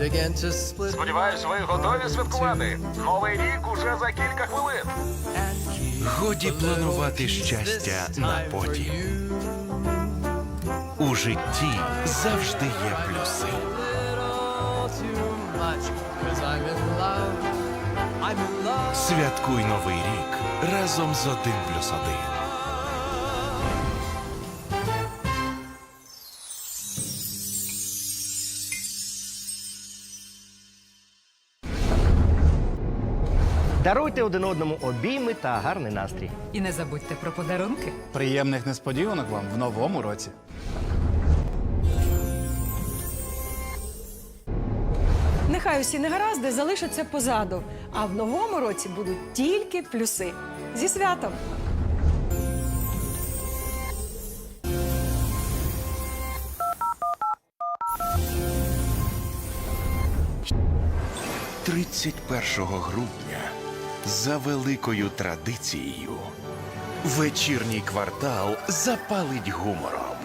again to split Сподіваюсь, ви готові святкувати. Новий рік уже за кілька хвилин. Годі планувати щастя на потім. У житті завжди є плюси. Святкуй новий рік разом з один плюс один. Даруйте один одному обійми та гарний настрій. І не забудьте про подарунки. Приємних несподіванок вам в новому році. Нехай усі негаразди залишаться позаду, а в новому році будуть тільки плюси. Зі святом! – 31 грудня за великою традицією вечірній квартал запалить гумором.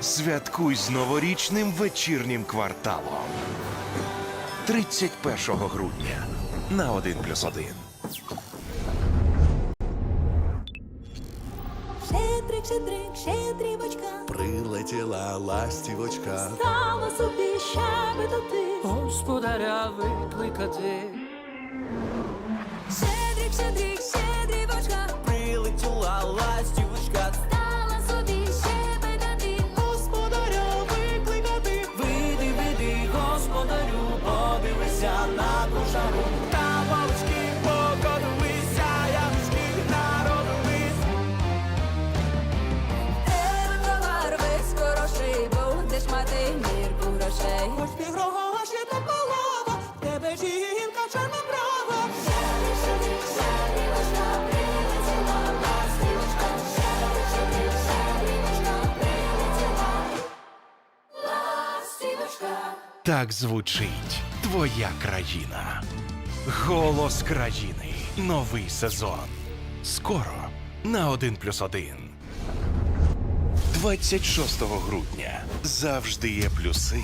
Святкуй з новорічним вечірнім кварталом. 31 грудня на 1 плюс 1. Щедрик, щедрик, щедрівочка, Прилетіла ластівочка, стала собі щебетати. Господаря викликати. Подивися на кошару. Там вовчки покотилися, ягушки народились. Тебе товар весь хороший, будеш мати мірку грошей. Хоч півгроші та полова, в тебе жінка прилетіла ластівочка. Прилетіла ластівочка. Так звучить твоя країна. Голос країни. Новий сезон. Скоро на 1 плюс 1. 26 грудня. Завжди є плюси,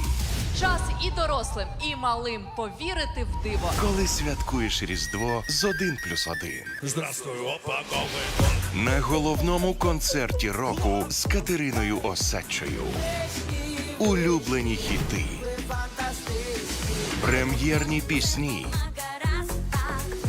Час і дорослим, і малим повірити в диво. коли святкуєш Різдво з 1 плюс 1. Здравствуй, На головному концерті року з Катериною Осадчою. Улюблені хіти. Прем'єрні пісні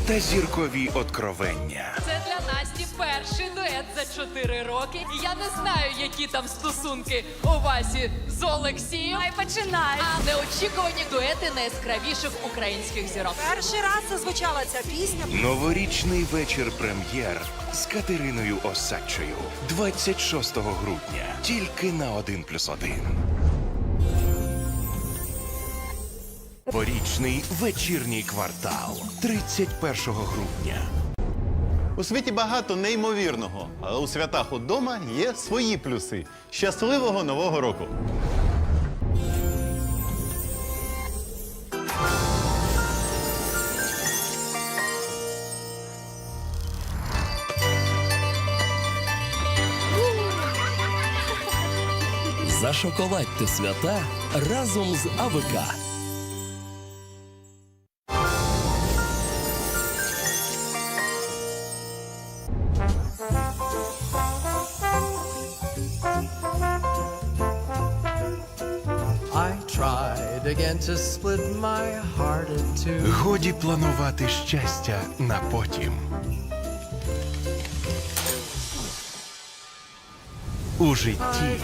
та зіркові откровення. Це для Насті перший дует за 4 роки. І я не знаю, які там стосунки у Васі з Олексієм. Ай, починай. А неочікувані дуети найяскравіших українських зірок. Перший раз зазвучала ця пісня. Новорічний вечір прем'єр з Катериною Осадчою 26 грудня. Тільки на 1 плюс 1. Порічний вечірній квартал 31 грудня. У світі багато неймовірного, але у святах удома є свої плюси. Щасливого нового року! зашоколадьте свята разом з АВК. Годі планувати щастя на потім. У житті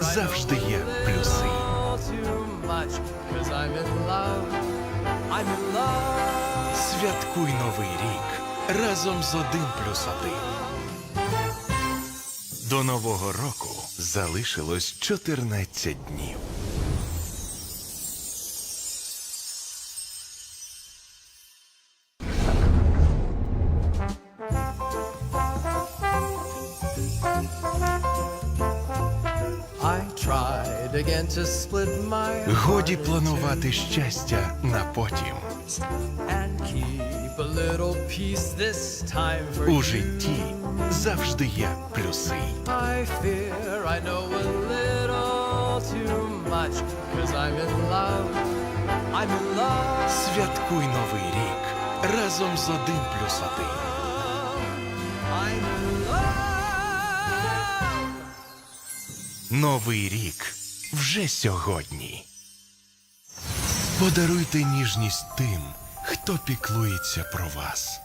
завжди є плюси. Святкуй новий рік разом з 1 плюс 1. До нового року залишилось 14 днів. Годі планувати щастя на потім. У житті завжди є плюси. Святкуй новий рік разом з один плюс один. Новий рік вже сьогодні. Подаруйте ніжність тим, хто піклується про вас.